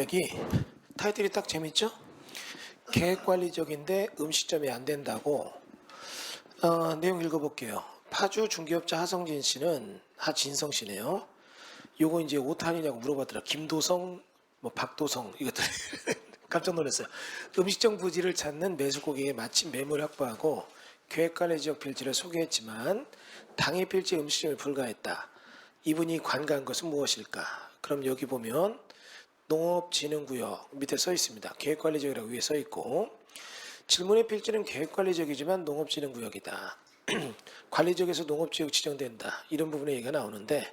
전략이 타이틀이 딱 재밌죠? 계획관리적인데 음식점이 안 된다고 어, 내용 읽어볼게요. 파주 중개업자 하성진 씨는 하진성 씨네요. 요거 이제 오탄이냐고 물어봤더라. 김도성, 뭐 박도성 이것들 깜짝 놀랐어요. 음식점 부지를 찾는 매수 고객에 마침 매물 확보하고 계획관리 지역 필지를 소개했지만 당해 필지 음식점에 불과했다. 이분이 관가한 것은 무엇일까? 그럼 여기 보면 농업진흥구역 밑에 써 있습니다. 계획관리지역이라고 위에 써 있고 질문의 필지는 계획관리지역이지만 농업진흥구역이다. 관리지역에서 농업지역 지정된다. 이런 부분에 얘기가 나오는데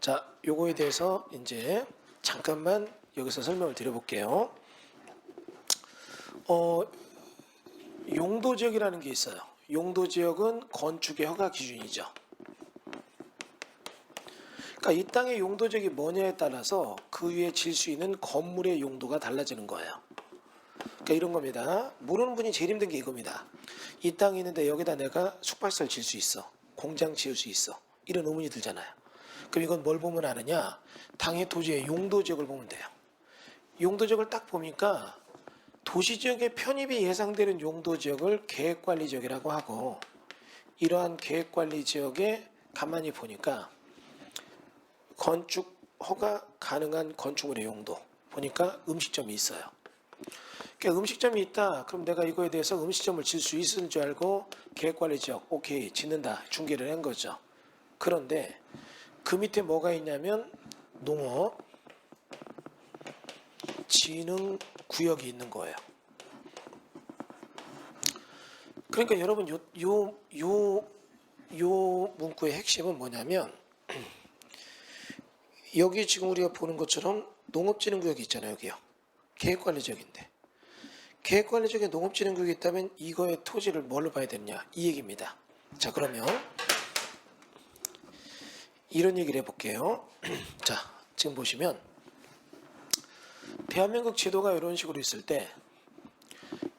자 요거에 대해서 이제 잠깐만 여기서 설명을 드려볼게요. 어, 용도지역이라는 게 있어요. 용도지역은 건축의 허가 기준이죠. 그러니까 이 땅의 용도적이 뭐냐에 따라서 그 위에 질 수 있는 건물의 용도가 달라지는 거예요. 그러니까 이런 겁니다. 모르는 분이 제일 힘든 게 이겁니다. 이 땅이 있는데 여기다 내가 숙박시설 질 수 있어. 공장 지을 수 있어. 이런 의문이 들잖아요. 그럼 이건 뭘 보면 아느냐? 당의 토지의 용도 지역을 보면 돼요. 용도 지역을 딱 보니까 도시 지역의 편입이 예상되는 용도 지역을 계획 관리 지역이라고 하고 이러한 계획 관리 지역에 가만히 보니까 건축 허가 가능한 건축물의 용도 보니까 음식점이 있어요. 그러니까 음식점이 있다. 그럼 내가 이거에 대해서 음식점을 질 수 있는 줄 알고 계획관리 지역 오케이 짓는다 중개를 한 거죠. 그런데 그 밑에 뭐가 있냐면 농업 진흥 구역이 있는 거예요. 그러니까 여러분 요 요 요 요 문구의 핵심은 뭐냐면 여기 지금 우리가 보는 것처럼 농업진흥구역이 있잖아요. 여기요. 계획관리지역인데. 계획관리지역에 농업진흥구역이 있다면 이거의 토지를 뭘로 봐야 되느냐 이 얘기입니다. 자 그러면 이런 얘기를 해볼게요. 자 지금 보시면 대한민국 지도가 이런 식으로 있을 때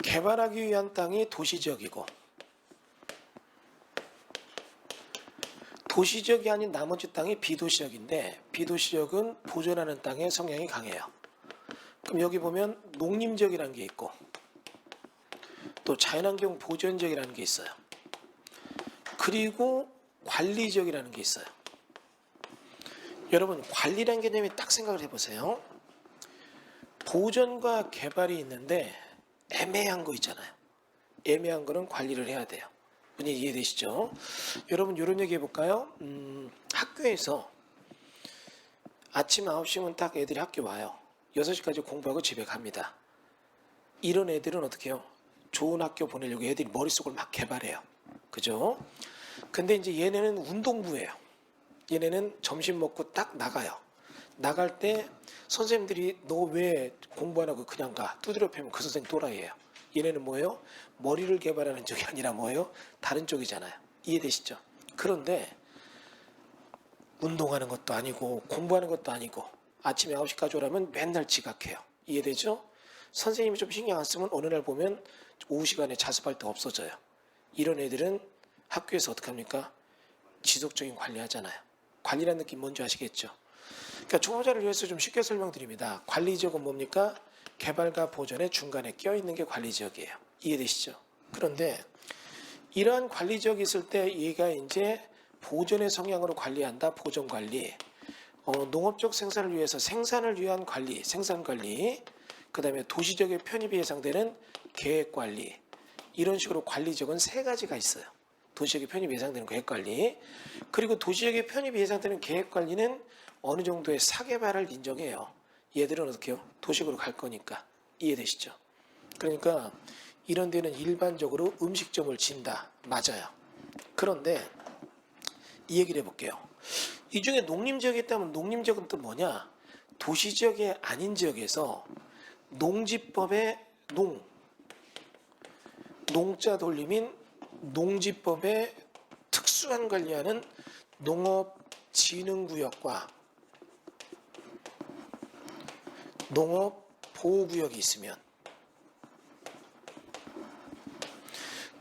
개발하기 위한 땅이 도시지역이고 도시 지역이 아닌 나머지 땅이 비도시 지역인데 비도시 지역은 보존하는 땅의 성향이 강해요. 그럼 여기 보면 농림 지역이라는 게 있고 또 자연환경 보존 지역이라는 게 있어요. 그리고 관리 지역이라는 게 있어요. 여러분 관리라는 개념이 딱 생각을 해보세요. 보존과 개발이 있는데 애매한 거 있잖아요. 애매한 거는 관리를 해야 돼요. 분이 이해되시죠? 여러분 이런 얘기 해볼까요? 음, 학교에서 아침 9시면 딱 애들이 학교 와요. 6시까지 공부하고 집에 갑니다. 이런 애들은 어떻게 해요? 좋은 학교 보내려고 애들이 머릿속을 막 개발해요. 그죠? 근데 이제 얘네는 운동부예요. 얘네는 점심 먹고 딱 나가요. 나갈 때 선생님들이 너 왜 공부 안 하고 그냥 가? 두드려 패면 그 선생님 또라이예요. 얘네는 뭐예요? 머리를 개발하는 쪽이 아니라 뭐예요? 다른 쪽이잖아요. 이해되시죠? 그런데 운동하는 것도 아니고 공부하는 것도 아니고 아침에 9시까지 오라면 맨날 지각해요. 이해되죠? 선생님이 좀 신경 안 쓰면 어느 날 보면 오후 시간에 자습할 때 없어져요. 이런 애들은 학교에서 어떻게 합니까? 지속적인 관리하잖아요. 관리라는 느낌 뭔지 아시겠죠? 그러니까 초보자를 위해서 좀 쉽게 설명드립니다. 관리 지역은 뭡니까? 개발과 보존의 중간에 껴 있는 게 관리지역이에요. 이해되시죠? 그런데 이러한 관리지역이 있을 때 얘가 이제 보존의 성향으로 관리한다. 보존 관리. 어, 농업적 생산을 위해서 생산을 위한 관리, 생산 관리. 그 다음에 도시적의 편입이 예상되는 계획 관리. 이런 식으로 관리지역은 세 가지가 있어요. 도시적의 편입이 예상되는 계획 관리. 그리고 도시적의 편입이 예상되는 계획 관리는 어느 정도의 사개발을 인정해요. 얘들은 어떻게 해요? 도식으로 갈 거니까. 이해되시죠? 그러니까 이런 데는 일반적으로 음식점을 진다. 맞아요. 그런데 이 얘기를 해볼게요. 이 중에 농림지역이 있다면 농림지역은 또 뭐냐? 도시지역이 아닌 지역에서 농지법의 농, 농자 돌림인 농지법의 특수한 관리하는 농업진흥구역과 농업 보호구역이 있으면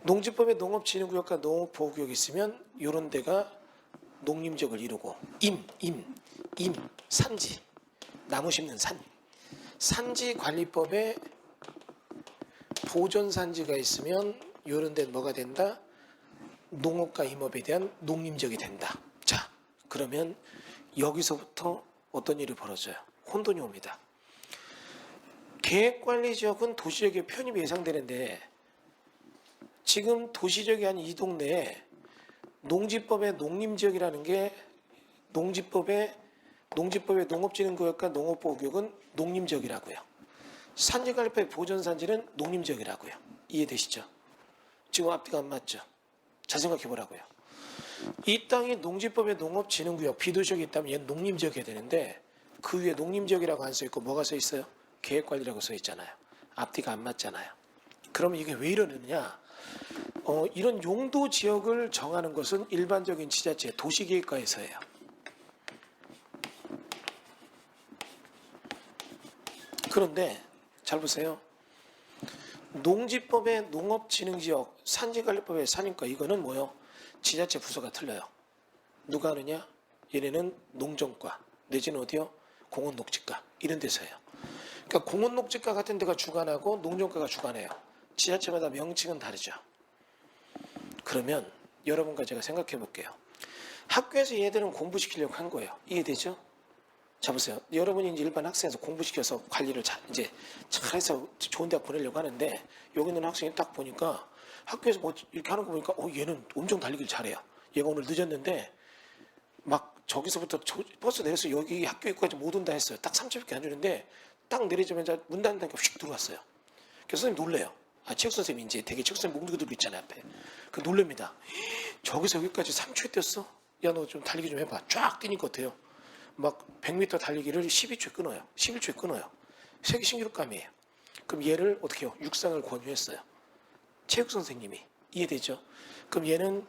농지법에 농업진흥구역과 농업보호구역이 있으면 이런 데가 농림지역을 이루고 임, 임, 임, 산지 나무 심는 산 산지관리법에 보존산지가 있으면 이런 데는 뭐가 된다? 농업과 임업에 대한 농림지역이 된다. 자, 그러면 여기서부터 어떤 일이 벌어져요? 혼돈이 옵니다. 계획관리 지역은 도시지역의 편입이 예상되는데 지금 도시지역이 아닌 이 동네에 농지법의 농림지역이라는 게 농지법의 농지법의 농업진흥구역과 농업보호구역은 농림지역이라고요. 산지관리법의 보존산지는 농림지역이라고요. 이해되시죠? 지금 앞뒤가 안 맞죠? 잘 생각해 보라고요. 이 땅이 농지법의 농업진흥구역 비도시역이 있다면 얘는 농림지역이어야 되는데 그 위에 농림지역이라고 안 써 있고 뭐가 써 있어요? 계획 관리라고 써 있잖아요. 앞뒤가 안 맞잖아요. 그러면 이게 왜 이러느냐? 어, 이런 용도 지역을 정하는 것은 일반적인 지자체 도시계획과에서예요. 그런데 잘 보세요. 농지법의 농업진흥지역, 산지관리법의 산인과 이거는 뭐요? 지자체 부서가 틀려요. 누가 하느냐? 얘네는 농정과 내지는 어디요? 공원녹지과 이런 데서예요. 그러니까 공원 녹지과 같은 데가 주관하고 농정과가 주관해요. 지자체마다 명칭은 다르죠. 그러면 여러분과 제가 생각해 볼게요. 학교에서 얘들은 공부시키려고 한 거예요. 이해되죠? 자 보세요. 여러분이 이제 일반 학생에서 공부시켜서 관리를 잘 이제 잘해서 좋은 대학 보내려고 하는데 여기 있는 학생이 딱 보니까 학교에서 뭐 이렇게 하는 거 보니까 어 얘는 엄청 달리기를 잘해요. 얘가 오늘 늦었는데 막 저기서부터 저- 버스 내려서 여기 학교 입구까지 못 온다 했어요. 딱 3초밖에 안 주는데 딱 내리자마자 문 닫는다니까 휙 들어왔어요. 그래서 선생님 놀래요. 아 체육 선생님 이제 되게 체육 선생님 몽둥이들 있잖아요 앞에. 그 놀랍니다. 저기서 여기까지 3초에 뛰었어? 야 너 좀 달리기 좀 해봐. 쫙 뛰니까 어때요? 막 100m 달리기를 12초에 끊어요. 11초에 끊어요. 세계 신기록감이에요. 그럼 얘를 어떻게 해요? 육상을 권유했어요. 체육 선생님이 이해되죠? 그럼 얘는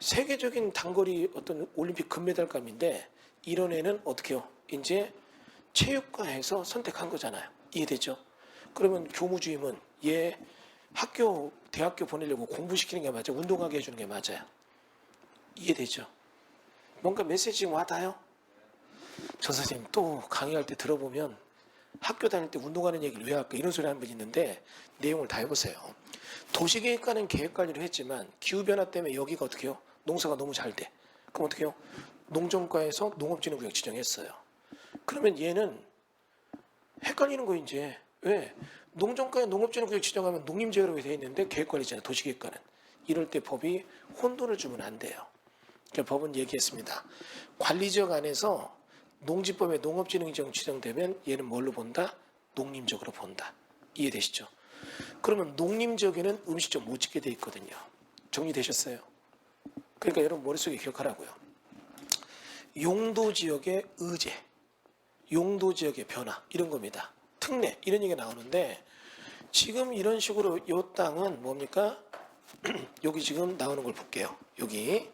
세계적인 단거리 어떤 올림픽 금메달감인데 이런 애는 어떻게 해요? 이제 체육과에서 선택한 거잖아요. 이해되죠? 그러면 교무주임은 얘 학교 대학교 보내려고 공부시키는 게 맞아요. 운동하게 해주는 게 맞아요. 이해되죠? 뭔가 메시지 와닿아요? 전 선생님 또 강의할 때 들어보면 학교 다닐 때 운동하는 얘기를 왜 할까 이런 소리 하는 분 있는데 내용을 다 해보세요. 도시계획과는 계획관리를 했지만 기후변화 때문에 여기가 어떻게 해요? 농사가 너무 잘 돼. 그럼 어떻게 해요? 농정과에서 농업진흥구역 지정했어요. 그러면 얘는 헷갈리는 거 이제 왜? 농정과에 농업진흥구역 지정하면 농림지역으로 돼 있는데 계획관리잖아요. 도시계획과는. 이럴 때 법이 혼돈을 주면 안 돼요. 그러니까 법은 얘기했습니다. 관리지역 안에서 농지법에 농업진흥지역 지정되면 얘는 뭘로 본다? 농림적으로 본다. 이해되시죠? 그러면 농림지역에는 음식점 못 짓게 돼 있거든요. 정리되셨어요? 그러니까 여러분 머릿속에 기억하라고요. 용도 지역의 의제, 용도 지역의 변화 이런 겁니다. 특례 이런 얘기가 나오는데 지금 이런 식으로 이 땅은 뭡니까? 여기 지금 나오는 걸 볼게요. 여기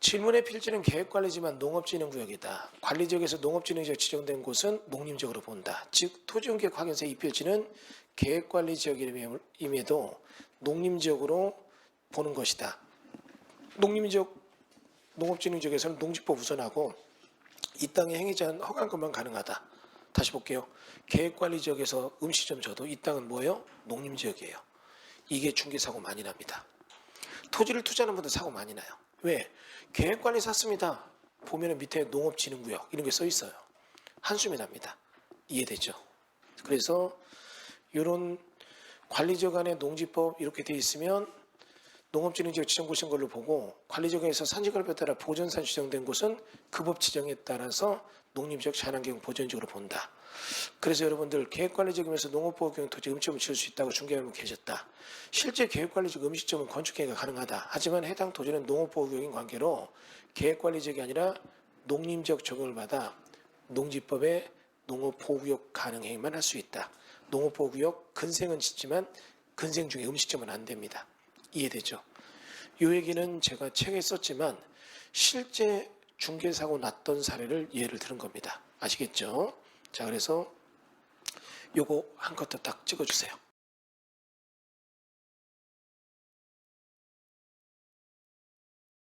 질문의 필지는 계획관리지만 농업진흥구역이다. 관리지역에서 농업진흥지역 지정된 곳은 농림지역으로 본다. 즉 토지용계획 확인서의 이 필지는 계획관리지역임에도 농림지역으로 보는 것이다. 농림지역 농업진흥지역에서는 농지법 우선하고 이 땅의 행위자는 허가권만 가능하다. 다시 볼게요. 계획관리 지역에서 음식점 줘도 이 땅은 뭐예요? 농림 지역이에요. 이게 중개사고 많이 납니다. 토지를 투자하는 분들 사고 많이 나요. 왜? 계획관리 샀습니다. 보면은 밑에 농업진흥구역 이런 게 써 있어요. 한숨이 납니다. 이해되죠? 그래서 이런 관리지역 안에 농지법 이렇게 돼 있으면 농업진흥지역 지정고시인 걸로 보고 관리지역에서 산지관리법에 따라 보존산 지정된 곳은 그 법 지정에 따라서 농림지역 자연환경 보존지역으로 본다. 그래서 여러분들 계획관리지역에서 농업보호경 토지 음식점을 지을 수 있다고 중개하는 분 계셨다. 실제 계획관리지역 음식점은 건축계획가 가능하다. 하지만 해당 토지는 농업보호구역인 관계로 계획관리지역이 아니라 농림지역 적용을 받아 농지법의 농업보호구역 가능 행위만 할 수 있다. 농업보호구역 근생은 짓지만 근생 중에 음식점은 안 됩니다. 이해되죠? 이 얘기는 제가 책에 썼지만 실제 중개사고 났던 사례를 예를 들은 겁니다. 아시겠죠? 자, 그래서 요거 한 컷 더 딱 찍어주세요.